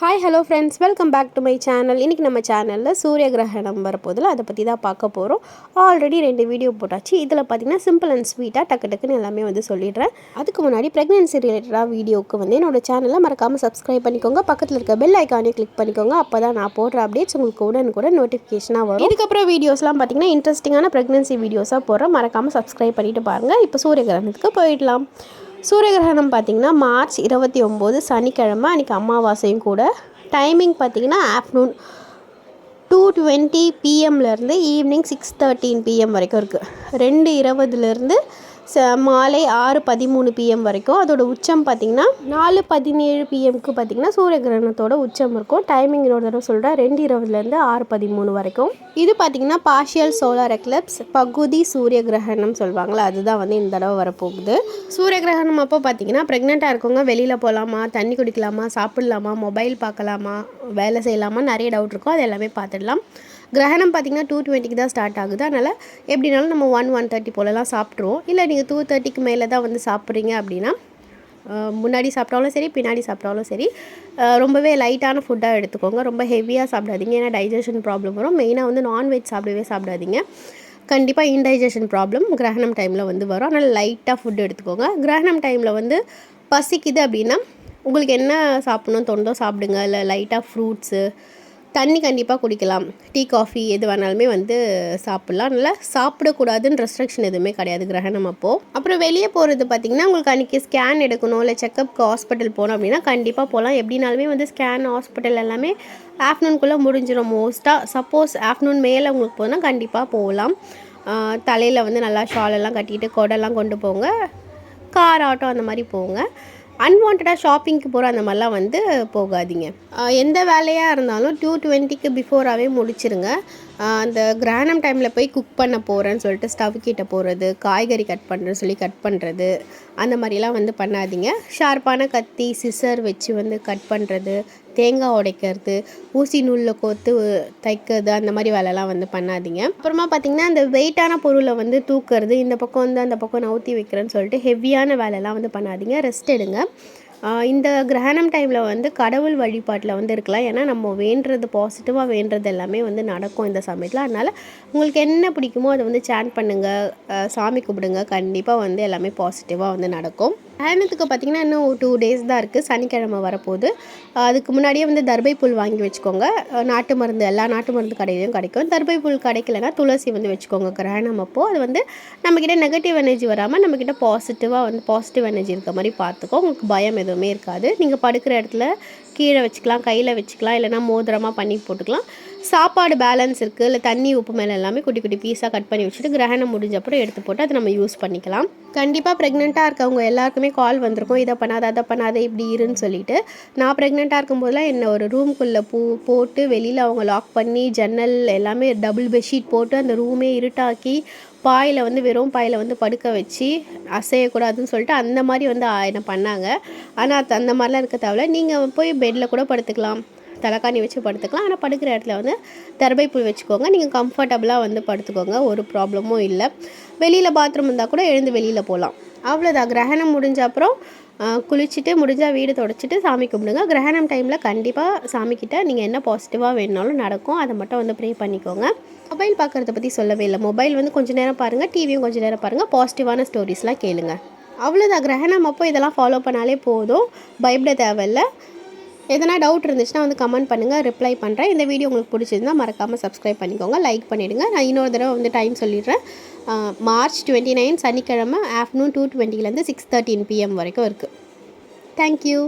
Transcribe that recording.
Hi hello friends welcome back to my channel இன்றைக்கி நம்ம சேனலில் சூரிய கிரகணம் வரப்போதில் அதை பற்றி தான் பார்க்க போகிறோம் ஆல்ரெடி ரெண்டு வீடியோ போட்டாச்சு. இதில் பார்த்தீங்கன்னா சிம்பிள் அண்ட் ஸ்வீட்டாக டக்கு டக்குன்னு எல்லாமே வந்து சொல்லிடுறேன். அதுக்கு முன்னாடி ப்ரெக்னென்சி ரிலேட்டடாக வீடியோவுக்கு வந்து என்னோட சேனலை மறக்காமல் சப்ஸ்கிரைப் பண்ணிக்கோங்க. பக்கத்தில் இருக்க பெல் ஐக்கானே கிளிக் பண்ணிக்கோங்க. அப்போ தான் நான் போடுற அப்டேட்ஸ் உங்களுக்கு உடனுக்குடன் நோட்டிஃபிகேஷனாக வரும். இதுக்கப்புறம் வீடியோஸ்லாம் பார்த்தீங்கன்னா இன்ட்ரெஸ்டிங்கான ப்ரெக்னென்சி வீடியோஸாக போடுறேன். மறக்காமல் சப்ஸ்கிரைப் பண்ணிட்டு பாருங்கள் இப்போ சூரிய கிரகணத்துக்கு போயிடலாம். சூரிய கிரகணம் பார்த்திங்கன்னா மார்ச் இருபத்தி ஒம்பது சனிக்கிழமை அன்றைக்கி அமாவாசையும் கூட. டைமிங் பார்த்திங்கன்னா ஆஃப்டர்நூன் டூ டுவெண்ட்டி பிஎம்லேருந்து ஈவினிங் சிக்ஸ் தேர்ட்டீன் பிஎம் வரைக்கும் இருக்குது ரெண்டு இருபதுலேருந்து மாலை ஆறு பதிமூணு பிஎம் வரைக்கும். அதோட உச்சம் பார்த்திங்கன்னா நாலு பதினேழு பிஎம்க்கு பார்த்திங்கன்னா சூரிய கிரகணத்தோட உச்சம் இருக்கும். டைமிங் இன்னொரு தடவை சொல்கிறேன் ரெண்டு இருபதுலேருந்து ஆறு பதிமூணு வரைக்கும். இது பார்த்திங்கன்னா பார்ஷியல் சோலார் எக்லப்ஸ் பகுதி சூரிய கிரகணம் சொல்லுவாங்களா அதுதான் வந்து இந்த தடவை வரப்போகுது. சூரிய கிரகணம் அப்போ பார்த்திங்கன்னா ப்ரெக்னெண்ட்டாக இருக்கவங்க வெளியில் போகலாமா தண்ணி குடிக்கலாமா சாப்பிட்லாமா மொபைல் பார்க்கலாமா வேலை செய்யலாமா நிறைய டவுட் இருக்கும். அது எல்லாமே பார்த்துடலாம். கிரகணம் பார்த்திங்கன்னா டூ டுவெண்ட்டிக்கு தான் ஸ்டார்ட் ஆகுது. அதனால் எப்படினாலும் நம்ம ஒன் ஒன் தேர்ட்டி போலலாம் சாப்பிட்ருவோம் இல்லை நீங்கள் டூ தேர்ட்டிக்கு மேலே தான் வந்து சாப்பிட்றீங்க அப்படின்னா முன்னாடி சாப்பிட்டாலும் சரி பின்னாடி சாப்பிட்டாலும் சரி ரொம்பவே லைட்டான ஃபுட்டாக எடுத்துக்கோங்க. ரொம்ப ஹெவியாக சாப்பிடாதீங்க. ஏன்னா டைஜஷன் ப்ராப்ளம் வரும். மெயினாக வந்து நான்வெஜ் சாப்பிடவே சாப்பிடாதீங்க. கண்டிப்பாக இன்டைஜஷன் ப்ராப்ளம் கிரகணம் டைமில் வந்து வரும். அதனால் லைட்டாக ஃபுட் எடுத்துக்கோங்க. கிரகணம் டைமில் வந்து பசிக்குது அப்படின்னா உங்களுக்கு என்ன சாப்பிட்ணும் தோணுதோ சாப்பிடுங்க. இல்லை லைட்டாக ஃப்ரூட்ஸு தண்ணி கண்டிப்பாக குடிக்கலாம். டீ காஃபி எது வேணாலுமே வந்து சாப்பிட்லாம். நல்லா சாப்பிடக்கூடாதுன்னு ரெஸ்ட்ரிக்ஷன் எதுவுமே கிடையாது கிரகணம் அப்போது அப்புறம் வெளியே போகிறது பார்த்திங்கன்னா உங்களுக்கு அன்றைக்கி ஸ்கேன் எடுக்கணும் இல்லை செக்கப்க்கு ஹாஸ்பிட்டல் போகணும் அப்படின்னா கண்டிப்பாக போகலாம். எப்படினாலுமே வந்து ஸ்கேன் ஹாஸ்பிட்டல் எல்லாமே ஆஃப்டர்நூன்குள்ளே முடிஞ்சிடும் மோஸ்ட்டாக சப்போஸ் ஆஃப்டர்நூன் மேலே உங்களுக்கு போனால் கண்டிப்பாக போகலாம். தலையில் வந்து நல்லா ஷால் எல்லாம் கட்டிட்டு கொடைலாம் கொண்டு போங்க. கார் ஆட்டோ அந்த மாதிரி போங்க. அன்வான்டாக ஷாப்பிங்க்கு போகிற அந்த மாதிரிலாம் வந்து போகாதீங்க. எந்த வேலையாக இருந்தாலும் டூ டுவெண்ட்டிக்கு பிஃபோராகவே முடிச்சிருங்க. அந்த கிரானம் டைமில் போய் குக் பண்ண போகிறேன்னு சொல்லிட்டு ஸ்டவ் கிட்ட போகிறது காய்கறி கட் பண்ணுறேன்னு சொல்லி கட் பண்ணுறது அந்த மாதிரிலாம் வந்து பண்ணாதீங்க. ஷார்ப்பான கத்தி சிசர் வச்சு வந்து கட் பண்ணுறது தேங்காய் உடைக்கிறது ஊசி நூலில் கோர்த்து தைக்கிறது அந்த மாதிரி வேலைலாம் வந்து பண்ணாதீங்க. அப்புறமா பார்த்தீங்கன்னா அந்த வெயிட்டான பொருளை வந்து தூக்குறது இந்த பக்கம் வந்து அந்த பக்கம் நவுத்தி வைக்கிறேன்னு சொல்லிட்டு ஹெவியான வேலைலாம் வந்து பண்ணாதீங்க. ரெஸ்ட் எடுங்க. இந்த கிரகணம் டைமில் வந்து கடவுள் வழிபாட்டில் வந்து இருக்கலாம். ஏன்னா நம்ம வேண்டுறது பாசிட்டிவாக வேண்டுறது எல்லாமே வந்து நடக்கும் இந்த சமயத்தில். அதனால் உங்களுக்கு என்ன பிடிக்குமோ அதை வந்து சேன் பண்ணுங்கள் சாமி கும்பிடுங்க. கண்டிப்பாக வந்து எல்லாமே பாசிட்டிவாக வந்து நடக்கும். கிரகணத்துக்கு பார்த்திங்கன்னா இன்னும் டூ டேஸ் தான் இருக்குது சனிக்கிழமை வரப்போகுது. அதுக்கு முன்னாடியே வந்து தர்பை புல் வாங்கி வச்சுக்கோங்க. நாட்டு மருந்து எல்லா நாட்டு மருந்து கடையிலையும் கிடைக்கும். தர்பை புல் கிடைக்கலனா துளசி வந்து வச்சுக்கோங்க கிரகணம் அப்போது அது வந்து நம்மக்கிட்ட நெகட்டிவ் எனர்ஜி வராமல் நம்மக்கிட்ட பாசிட்டிவாக வந்து பாசிட்டிவ் எனர்ஜி இருக்க மாதிரி பார்த்துக்கோ உங்களுக்கு பயம் எதுவும் இருக்காது. நீங்கள் படுக்கிற இடத்துல கீழே வச்சுக்கலாம் கையில் வச்சுக்கலாம் இல்லைனா மோதிரமாக பண்ணி போட்டுக்கலாம். சாப்பாடு பேலன்ஸ் இருக்குது இல்லை தண்ணி உப்பு மேலே எல்லாமே குட்டி குட்டி பீஸாக கட் பண்ணி வச்சுட்டு கிரகணம் முடிஞ்ச அப்புறம் எடுத்து போட்டு அதை நம்ம யூஸ் பண்ணிக்கலாம். கண்டிப்பாக ப்ரெக்னெண்ட்டாக இருக்கவங்க எல்லாருக்குமே கால் வந்திருக்கும். இதை பண்ணாத அதை பண்ணாத இப்படி இருன்னு சொல்லிட்டு. நான் ப்ரெக்னெண்ட்டாக இருக்கும்போதெல்லாம் என்னை ஒரு ரூம்குள்ளே பூ போட்டு வெளியில் அவங்க லாக் பண்ணி ஜன்னல் எல்லாமே டபுள் பெட்ஷீட் போட்டு அந்த ரூமே இருட்டாக்கி பாயில் வந்து வெறும் பாயில் வந்து படுக்க வச்சு அசையக்கூடாதுன்னு சொல்லிட்டு அந்த மாதிரி வந்து என்னை என்ன பண்ணாங்க. ஆனால் அது அந்த மாதிரிலாம் இருக்க தேவையில்ல. நீங்கள் போய் பெட்டில் கூட படுத்துக்கலாம். தலைக்காணி வச்சு படுத்துக்கலாம். ஆனால் படுக்கிற இடத்துல வந்து தர்பை புல் வச்சுக்கோங்க நீங்கள் கம்ஃபர்டபுளாக வந்து படுத்துக்கோங்க. ஒரு ப்ராப்ளமும் இல்லை. வெளியில் பாத்ரூம் இருந்தால் கூட எழுந்து வெளியில் போகலாம் அவ்வளோதான் கிரகணம் முடிஞ்ச அப்புறம் குளிச்சுட்டு முடிஞ்சால் வீடு தொடச்சிட்டு சாமி கும்பிடுங்க. கிரகணம் டைமில் கண்டிப்பாக சாமிக்கிட்ட நீங்கள் என்ன பாசிட்டிவாக வேணுனாலும் நடக்கும். அதை மட்டும் வந்து ப்ரே பண்ணிக்கோங்க. மொபைல் பார்க்குறத பற்றி சொல்லவே இல்லை. மொபைல் வந்து கொஞ்சம் நேரம் பாருங்கள் டிவியும் கொஞ்சம் நேரம் பாருங்கள் பாசிட்டிவான ஸ்டோரிஸ்லாம் கேளுங்க. அவ்வளோதான் கிரகணம் அப்போ இதெல்லாம் ஃபாலோ பண்ணாலே போதும். பயப்பட தேவையில்லை. எதனா டவுட் இருந்துச்சுன்னா வந்து கமெண்ட் பண்ணுங்கள் ரிப்ளை பண்ணுறேன் இந்த வீடியோ உங்களுக்கு பிடிச்சிருந்தா மறக்காமல் சப்ஸ்கிரைப் பண்ணிக்கோங்க லைக் பண்ணிவிடுங்க நான் இன்னொரு தடவை வந்து டைம் சொல்லிடுறேன். மார்ச் டுவெண்ட்டி நைன் சனிக்கிழமை ஆஃப்டர்நூன் டூ டுவெண்ட்டிலேருந்து சிக்ஸ் தேர்ட்டின் பிஎம் வரைக்கும் இருக்குது தேங்க்யூ